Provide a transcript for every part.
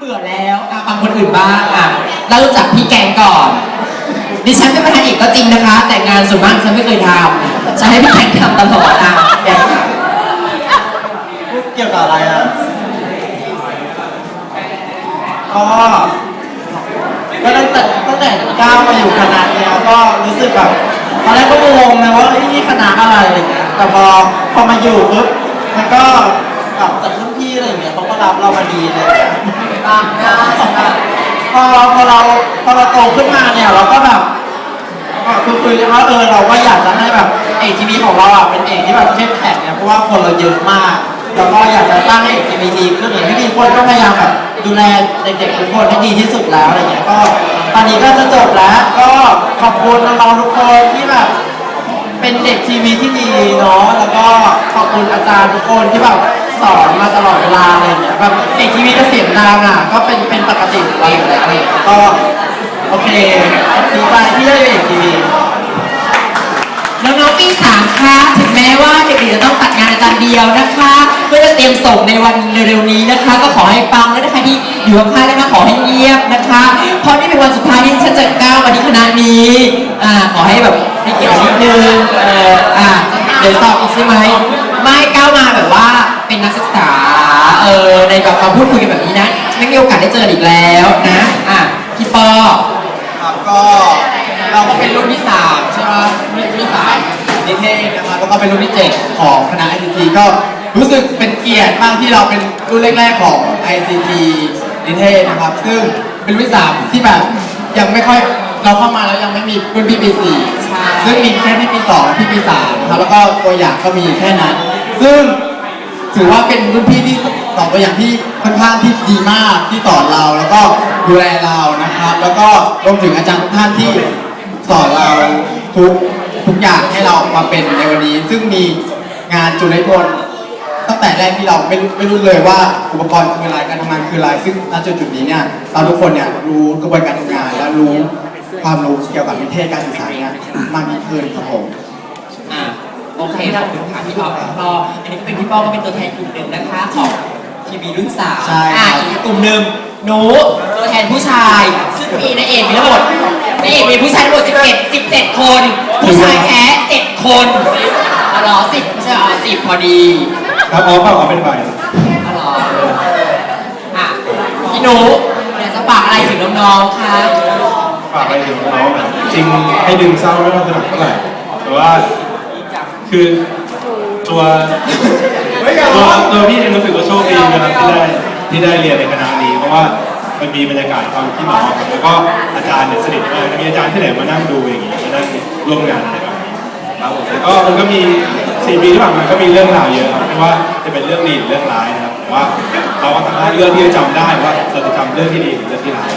เบื่อแล้วอะฟังคนอื่นบ้างอะเรารู้จักพี่แกงก่อน ดิฉันเป็นประธานเอกก็จริงนะคะ แต่งานส่วนมากฉันไม่เคยทำจะให้พี่แกงทำตลอดอะแกงค่ะเกี่ยวกับอะไรอะก็ก็ตั้งแต่ตั้งแต่ก้าวมาอยู่คณะเนี้ยก็รู้สึกแบบตอนแรกก็งงนะว่าเอ้ยนี่คณะอะไรอะไรเงี้ยแต่พอพอมาอยู่ปุ๊บมันก็แบบจากรุ่นพี่อะไรอย่างเงี้ยเขาก็รับเรามาดีเลย ตามหน้าสำหรับพอพอเราพอเราโตขึ้นมาเนี่ยเราก็แบบก็คือคุยกันว่าเออเราก็อยากจะให้แบบเอกทีวีของเราอะเป็นเอกที่แบบเข้มแข็งเนี่ยเพราะว่าคนเราเยอะมากแล้วก็อยากจะสร้างให้เอกทีวีดีขึ้นอย่างที่มีคนก็พยายามแบบดูแลเด็กๆทุกคนให้ดีที่สุดแล้วอะไรเงี้ยก็ตอนนี้ก็จะจบแล้วก็ขอบคุณน้องๆทุกคนที่แบบเป็นเด็กทีวีที่ดีเนาะแล้วก็ขอบคุณอาจารย์ทุกคนที่แบบ สอนมาตลอดเวลาอะไรอย่างเงี้ยแบบเด็กทีวีก็เสียงดังอะก็เป็นเป็นปกติของเราอยู่แล้วอะไรอย่างเงี้ยก็โอเคดีใจที่ได้เป็นเด็กทีวี น้องๆปีสามคะถึงแม้ว่าเด็กๆจะต้องตัดงานอาจารย์เดียวนะคะ เพื่อจะเตรียมส่งในวันเร็วๆนี้นะคะ ก็ขอให้ปังและนะคะที่อยู่ข้างๆนะคะขอให้เงียบนะคะ เพราะนี่เป็นวันสุดท้ายที่ฉันจะก้าวมาที่คณะนี้อ่าขอให้แบบให้เกียรตินิดนึงเอออ่าเดี๋ยวสอบอีกใช่ไหม ไม่ก้าวมาแบบว่าเป็นนักศึกษา เออในแบบมาพูดคุยกันแบบนี้นะ ไม่มีโอกาสได้เจออีกแล้วนะ อะพี่ปอครับก็เราก็เป็นรุ่นที่สามใช่ไหมรุ่นที่สามนิเทศนะครับแล้วก็เป็นรุ่นที่เจ็ดของคณะ ICT ก็รู้สึกเป็นเกียรติมากที่เราเป็นรุ่นแรกๆของ ICT นิเทศนะครับ ซึ่งเป็นรุ่นที่สามที่แบบยังไม่ค่อยเราเข้ามาแล้วยังไม่มีรุ่นพี่ปีสี่ใช่ ซึ่งมีแค่พี่ปีสองพี่ปีสามครับแล้วก็ตัวอย่างก็มีแค่นั้น ซึ่งถือว่าเป็นรุ่นพี่ที่สอนตัวอย่างที่ค่อนข้างที่ดีมากที่สอนเราแล้วก็ดูแลเรานะครับ แล้วก็รวมถึงอาจารย์ทุกท่านที่สอนเราทุกทุกอย่างให้เรามาเป็นในวันนี้ ซึ่งมีงานจุลพลตั้งแต่แรกที่เราไม่ไม่รู้เลยว่าอุปกรณ์คืออะไรการทำงานคืออะไรซึ่งณจุดจุดนี้เนี่ยเราทุกคนเนี่ยรู้กระบวนการทำงานและรู้ความรู้เกี่ยวกับนิเทศการศึกษา เนี่ยมากยิ่งขึ้นครับผมอะโอเคขอบคุณค่ะพี่ปอพี่ปออันนี้ก็เป็นพี่ปอก็เป็นตัวแทนกลุ่มหนึ่งนะคะของทีวีรุ่นสามใช่อะอีกกลุ่มหนึ่งหนูตัวแทนผู้ชาย ซึ่งมีนายเอกมีทั้งหมดนายเอกมีผู้ชายทั้งหมด11 17 คน ผู้ชายแค่7คนอ๋อเหรอสิบไม่ใช่เหรอสิบพอดีครับอ๋อเปล่าเอาเป็นใบอ๋อเหรออะพี่หนูอยากจะฝากอะไรถึงน้องๆคะ ฝากอะไรถึงน้องจริงให้ดึงเศร้าไม่ต้องสนุกเท่าไหร่แต่ว่าคือตัวตัวตัวพี่เองรู้สึกว่าโชคดีนะครับที่ได้ที่ได้เรียนในคณะนี้เพราะว่ามันมีบรรยากาศความพี่น้องครับแล้วก็อาจารย์เนี่ยสนิทมากมีอาจารย์ที่ไหนมานั่งดูอย่างนี้มานั่งร่วมงานอะไรแบบนี้ครับผมแล้วก็มันก็มีสี่ปีที่ผ่านมาก็มีเรื่องราวเยอะครับไม่ว่าจะเป็นเรื่องดีหรือเรื่องร้ายนะครับแต่ว่าเราก็สามารถเลือกที่จะจำได้ว่าเราจะจำเรื่องที่ดีหรือเรื่องที่ร้าย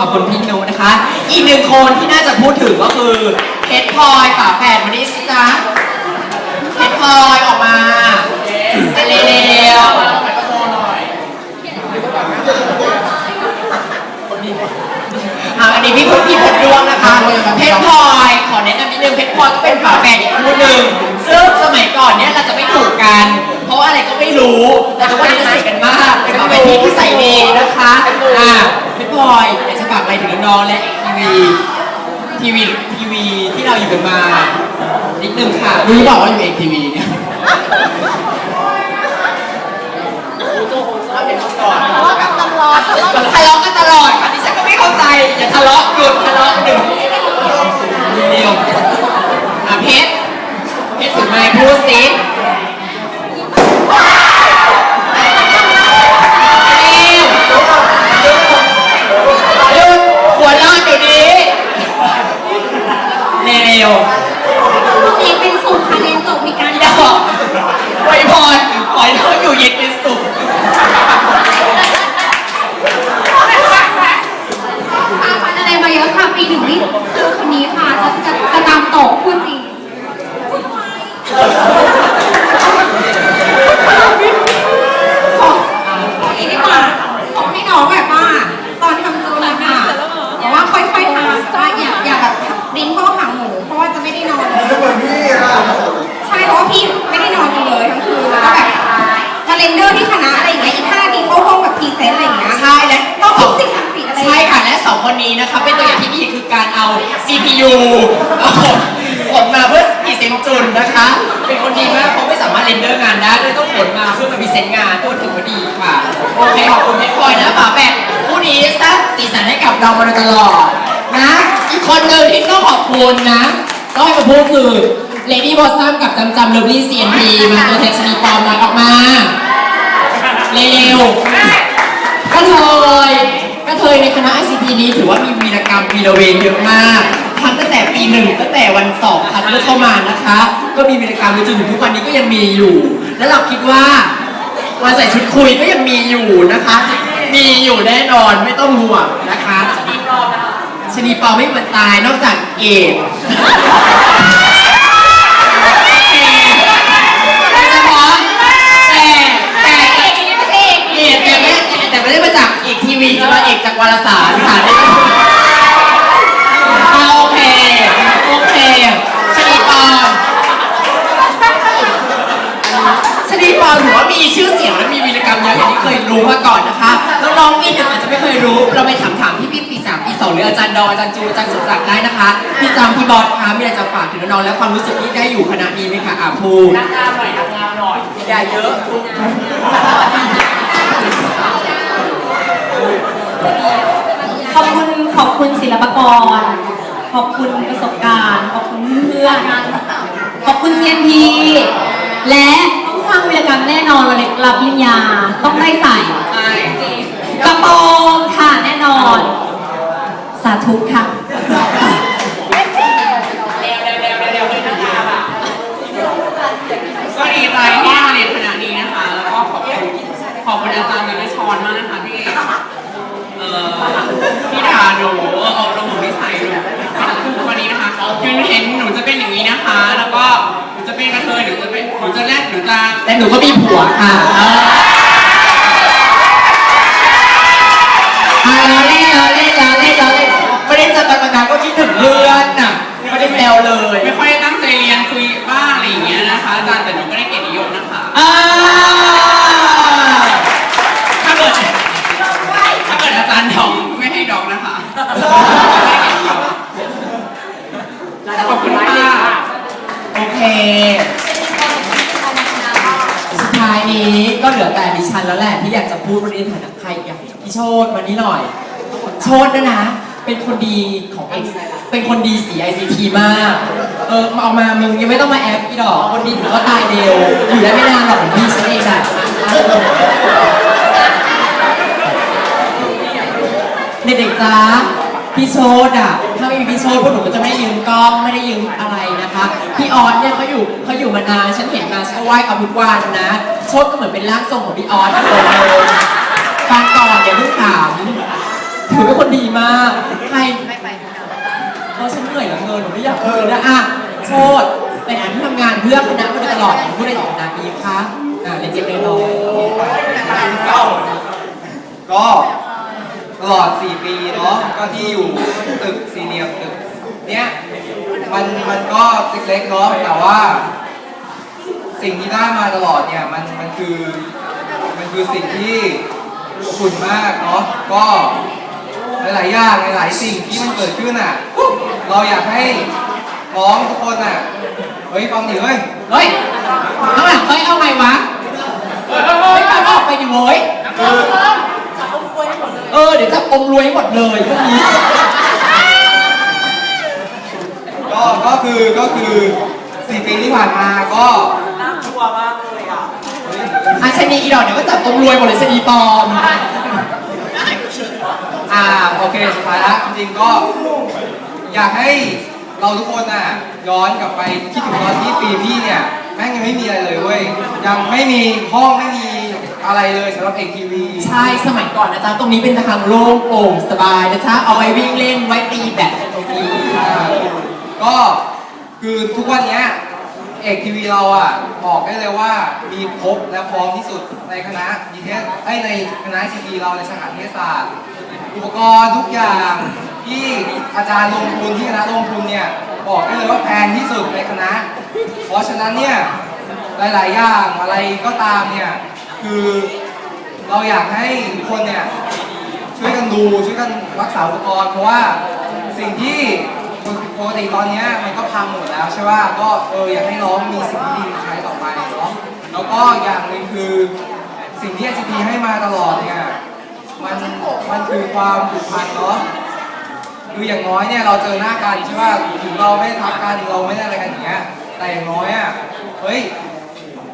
ขอบคุณพี่นูนะคะ อีกหนึ่งคนที่น่าจะพูดถึงก็คือเพชรพลอยฝาแฝดมาดิสิจ๊ะเพชรพลอยออกมาเร็วอะอันนี้พี่พุทธพี่พุทธดวงนะคะเพชรพลอยขอแนะนำนิดนึงเพชรพลอยก็เป็นฝาแฝดอีกคู่หนึ่งซึ่งสมัยก่อนเนี่ยเราจะไม่ถูกกัน เพราะว่าอะไรก็ไม่รู้แต่ทุกวันนี้จะสนิทกันมากเป็นฝาแฝดที่นิสัยดีนะคะอ่าเพชรพลอยอยากจะฝากอะไรถึงน้องๆและทีวีทีวีทีวีที่เราอยู่กันมานิดนึงค่ะรู้หรือเปล่าว่าอยู่เอกทีวีเนี่ยทะเลาะกันตลอดทะเลาะกันตลอดค่ะดิฉันก็ไม่เข้าใจอย่าทะเลาะหยุดทะเลาะหนึ่งเดียวอะเพชรเพชรถึงไมค์พูดสิ CPU ผมมาเพื่ออีเซนจุนนะคะ เป็นคนดีมากเขาไม่สามารถเรนเดอร์งานได้เลยต้องผลมาเพื่อมาพิเศษงานตัวถือว่าดีค่ะ โอเค ขอบคุณเพชรพอยนะฝาแฝดผู้นี้สร้างสีสันให้กับเรามาโดยตลอดนะ อีกคนหนึ่งที่ต้องขอบคุณนะต้องให้มาพูดคือเลดี้บอสซัมกับจำจำเลิฟลี่เซียนพีมาตัวแทนชนีปลอมมาออกมา เร็วก็เลย คณะ ICT นี้ถือว่ามีวีรกรรมวีรเวรเยอะมากทั้งตั้งแต่ปีหนึ่งตั้งแต่วันสอบคัดเลือกเข้ามานะคะ ก็มีวีรกรรมจนถึงทุกวันนี้ก็ยังมีอยู่ และเราคิดว่าวันใส่ชุดคุยก็ยังมีอยู่นะคะ มีอยู่แน่นอนไม่ต้องห่วงนะคะชนีปอไม่เหมือนตายนอกจากเอดแต่เอกแต่ไม่แต่ไม่ได้มาจากเอกทีวีจะมาเอกจากวารสารค่ะได้อ่าโอเค โอเคชนีปอนชนีปอนถือว่ามีชื่อเสียงและมีวีรกรรมเยอะอย่างที่เคย รู้มาก่อนนะคะน้องๆนี่อาจจะไม่เคยรู้ เราไปถามถามพี่พี่ปีสามปีสองหรืออาจารย์ดออาจารย์จูอาจารย์สุรักษ์ได้นะคะพี่จำพี่บอสคะมีอะไรจะฝากถึงน้องๆและความรู้สึกที่ได้อยู่คณะนี้ไหมคะอะพูดนักงานหน่อยนักงานหน่อยอย่าเยอะขอบคุณขอบคุณศิลปากร ขอบคุณประสบการณ์ ขอบคุณเพื่อนขอบคุณเซียนพีและ ต้องสร้างวีรกรรมแน่นอนวันเล็กรับปริญญาต้องได้ใส่ใช่กระโปรงค่ะแน่นอน สาธุค่ะก็ดีใจที่มาเรียนคณะนี้นะคะ แล้วก็ขอบคุณขอบคุณอาจารย์มิชอนมากนะคะที่เอ่อที่ด่าหนูเอาลงหนูนิสัยหนูวันนี้นะคะยังเห็นหนูจะเป็นอย่างนี้นะคะ แล้วก็หนูจะ เป็นกระเทยหนูจะเป็นหนูจะแรดหนูจะแต่หนูก็มีผัวค่ะอ่าเราเล่นเราเล่นเราเล่นเราเล่นไม่ได้เจอกันมานานก็คิดถึงเพื่อนน่ะไม่ได้แซวเลย ไม่ค่อยได้ตั้งใจเรียนคุยบ้างอะไรอย่างเงี้ยนะคะ อาจารย์แต่หนูก็ได้เกียรตินิยมนะคะ อ่า ถ้าเกิดถ้าเกิดอาจารย์ดองไม่ให้ดองนะคะขอบคุณค่ะ โอเค สุดท้าย นี้ก็เหลือแต่ดิฉันแล้วแหละที่อยากจะพูดวันนี้ในฐานะใครอยากพี่โชดวันนี้หน่อย โชดนะนะ เป็นคนดีของ X เป็นคนดีสี ICT มาก เออมาเอามามึงยังไม่ต้องมาแอปอีดอก คนดีถึงก็ตายเร็วอยู่ได้ไม่นานหรอกพี่ฉันเองแหละเด็กๆจ้าพี่โชดอะ ถ้าไม่มีพี่โชดพวกหนูก็จะไม่ได้ยืมกล้องไม่ได้ยืมอะไรน พี่ออสเนี่ยเขาอยู่เขาอยู่มานานฉันเห็นมาฉันก็ไหว้เขาทุกวันนะ โชดก็เหมือนเป็นร่างทรงของพี่ออสเลยฟังก่อนอย่าเพิ่งถามถือเป็นคนดีมากใครเพราะฉันเหนื่อยเหลือเกินหนูไม่อยากเออนะอะโชดเป็นอันที่ทำงานเพื่อคณะมาตลอดผู้ใดต่อคณะนี้คะอ่าเรียนเจ็บเรียนน้อยก็ตลอด 4 ปีเนาะก็ที่อยู่ตึกสี่เหลี่ยมตึกเนี้ย มันมันก็เล็กๆเนาะแต่ว่า สิ่งที่ได้มาตลอดเนี่ยมันมันคือมันคือสิ่งที่อบอุ่นมากเนาะก็หลายๆอย่างหลายๆสิ่งที่มันเกิดขึ้นอะเราอยากให้น้องทุกคนอะเฮ้ยฟังดิเฮ้ยเฮ้ยข้างหลังเฮ้ยเอาไงวะไม่ไปออกไปดิโว้ยเออเดี๋ยวจะอมรวยหมดเลยพวกนี้ก็ คือก็คือสี่ปีที่ผ่านมาก็อาชนีอีดอกเดี๋ยวก็จับอมรวยหมดเลยชนีปลอม อ่าโอเคสุดท้ายแล้วจริงๆก็ อยากให้เราทุกคนน่ะย้อนกลับไปคิดถึงตอนที่ปีพี่เนี่ยแม่งยังไม่มีอะไรเลยเว้ยยังไม่มีห้องไม่มีอะไรเลยสำหรับเอกทีวี ใช่สมัยก่อนนะจ๊ะ ตรงนี้เป็นทางโล่งโปร่งสบายนะจ๊ะ เอาไว้วิ่งเล่นไว้ตีแบดตรงนี้ ก็คือทุกวันเนี้ยเอกทีวีเราอะบอกได้เลยว่ามีครบและพร้อมที่สุดในคณะนิเทไอในคณะซีทีเราในสาขาเทศศาสตร์อุปกรณ์ทุกอย่างที่อาจารย์ลงทุนที่คณะลงทุนเนี่ยบอกได้เลยว่าแพงที่สุดในคณะ เพราะฉะนั้นเนี่ยหลาย ๆ อย่างอะไรก็ตามเนี่ยคือเราอยากให้ทุกคนเนี่ยช่วยกันดูช่วยกันรักษาอุปกรณ์เพราะว่าสิ่งที่ ปกติตอนนี้มันก็พังหมดแล้วใช่ป่ะก็เอออยากให้น้องมีสิ่งที่ดีใช้ต่อไปเนาะแล้วก็อย่างหนึ่งคือสิ่งที่ SCP ให้มาตลอดเนี่ยมันมันคือความผูกพันเนาะคืออย่างน้อยเนี่ยเราเจอหน้ากันใช่ป่ะถึงเราไม่ทักกันเราไม่ได้อะไรกันอย่างเงี้ยแต่อย่างน้อยอะเฮ้ย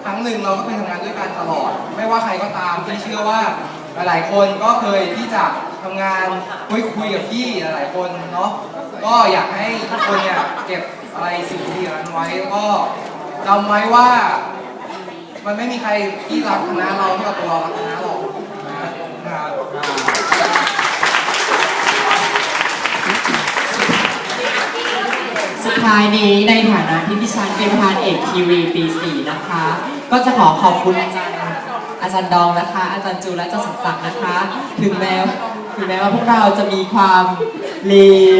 ครั้งหนึ่งเราก็เคยทำงานด้วยกันตลอด ไม่ว่าใครก็ตามที่เชื่อว่าหลายๆคนก็เคยที่จะทำงานคุยคุยกับพี่หลายๆคนเนาะ ก็อยากให้ทุกคนเนี่ยเก็บอะไรสิ่งดีๆนั้นไว้แล้วก็จำไว้ว่า มันไม่มีใครที่รักคณะเราเท่ากับตัวเรารักคณะเรานะครับสุดท้ายนี้ในฐานะที่ดิฉันเป็นประธานเอกทีวีปี4นะคะ ก็จะขอขอบคุณอาจารย์อาจารย์ดองนะคะ อาจารย์จูและอาจารย์สมศักดิ์นะคะ ถึงแม้ถึงแม้ว่าพวกเราจะมีความ เล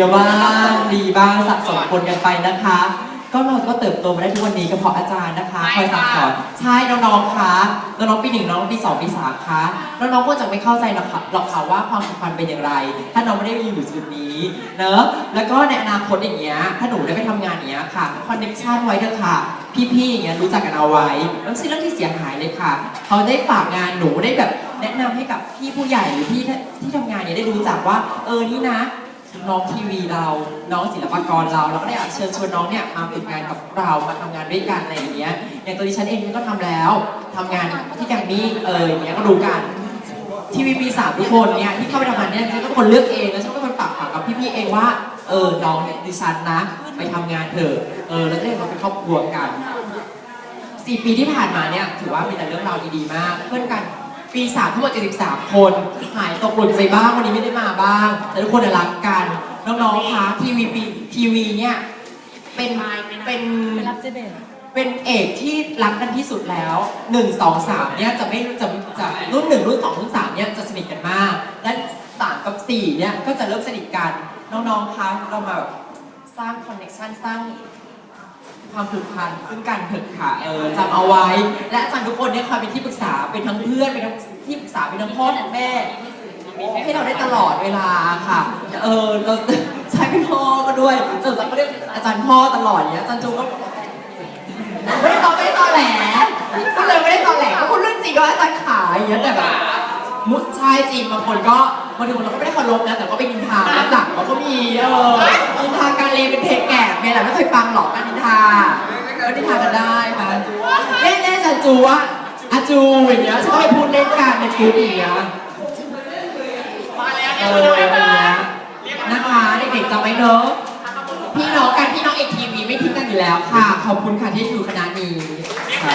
วบ้างดีบ้างสะสมปนกันไปนะคะ ก็เราก็เติบโตมาได้ทุกวันนี้ก็เพราะอาจารย์นะคะคอยสั่งสอนใช่น้องๆคะน้องๆปีหนึ่งน้องๆปีสองปีสามคะน้องๆก็จะไม่เข้าใจหรอกค่ะหรอกค่ะว่าความสัมพันธ์เป็นอย่างไร ถ้าน้องไม่ได้อยู่จุดนี้เนอะแล้วก็ในอนาคตอย่างเงี้ยถ้าหนูได้ไปทำงานอย่างเงี้ยค่ะคอนเนคชั่นไว้เถอะค่ะพี่ๆอย่างเงี้ยรู้จักกันเอาไว้แล้วไม่ใช่เรื่องที่เสียหายเลยค่ะ เขาได้ฝากงานหนูได้แบบแนะนำให้กับพี่ผู้ใหญ่หรือพี่ที่ทำงานเนี่ยได้รู้จักว่า เออนี่นะ น้องทีวีเรา น้องศิลปากรเราเราก็ได้อเชิญชวนน้องเนี่ยมาฝึกงานกับเรามาทำงานด้วยกันอะไรอย่างเงี้ยอย่างตัวดิฉันเองก็ทำแล้วทำงานที่แกรมมี่เอออย่างเงี้ยก็รู้กันทีวีปีสามทุกคนเนี่ยที่เข้าไปทำงานเนี่ยฉันก็เป็นคนเลือกเองแล้วฉันก็เป็นคนฝากฝังกับพี่ๆเองว่าเออน้องดิฉันนะไปทำงานเถอะเออแล้วก็เลยมาเป็นครอบครัวกัน สี่ปีที่ผ่านมาเนี่ยถือว่ามีแต่เรื่องราวดีๆมาก เพื่อนกัน ปีสามทั้งหมด73 คน หายตกหล่นไปบ้างวันนี้ไม่ได้มาบ้าง แต่ทุกคนน่ะรักกัน น้องๆคะทีวีปีทีวีเนี่ย เป็นเป็นเป็นเอกที่รักกันที่สุดแล้ว 1 2 3เนี่ยจะไม่จะจะรุ่น 1 รุ่น 2 รุ่น 3เนี่ยจะสนิทกันมาก และ3กับ4เนี่ยก็จะเริ่มสนิทกัน น้องๆคะเรามาแบบสร้างคอนเนคชันสร้าง ความผูกพันซึ่งกันเถิดค่ะเออจำเอาไว้ และอาจารย์ทุกคนเนี่ยคอยเป็นที่ปรึกษาเป็นทั้งเพื่อนเป็นทั้งที่ปรึกษาเป็นทั้งพ่อทั้งแม่ให้เราได้ตลอดเวลาค่ะ เออเราใช้เป็นพ่อมาด้วยจนอาจาก็เรียกอาจารย์พ่อตลอดเนี่ยอาจารย์จูก็ไม่ได้ตอไม่ได้ตอแหลก็เลยไม่ได้ตอแหลก็พูดเรื่องจริงก็อาจารย์ขาอย่างเงี้ยแต่แบบมุดชายจริงบางคนก็บางทีเราก็ไม่ได้เคารพนะแต่ก็ไปนินทาหลังเราก็มีเออนินทาการเลเป็นเทแก่ไงล่ะไม่เคยฟังหรอกการนินทา ก็ได้ทานกันได้ค่ะเล่นเล่นอาจูอะอาจูอย่างเงี้ยชอบไปพูดเล่นกันในกลุ่มอย่างเงี้ยเอออย่างเงี้ยนะคะเด็กๆจำไว้เนอะพี่น้องกันพี่น้องเอกทีวีไม่ทิ้งกันอยู่แล้วค่ะ ขอบคุณค่ะที่อยู่คณะนี้ค่ะ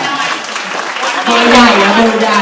เบอร์ใหญ่อะเบอร์ใหญ่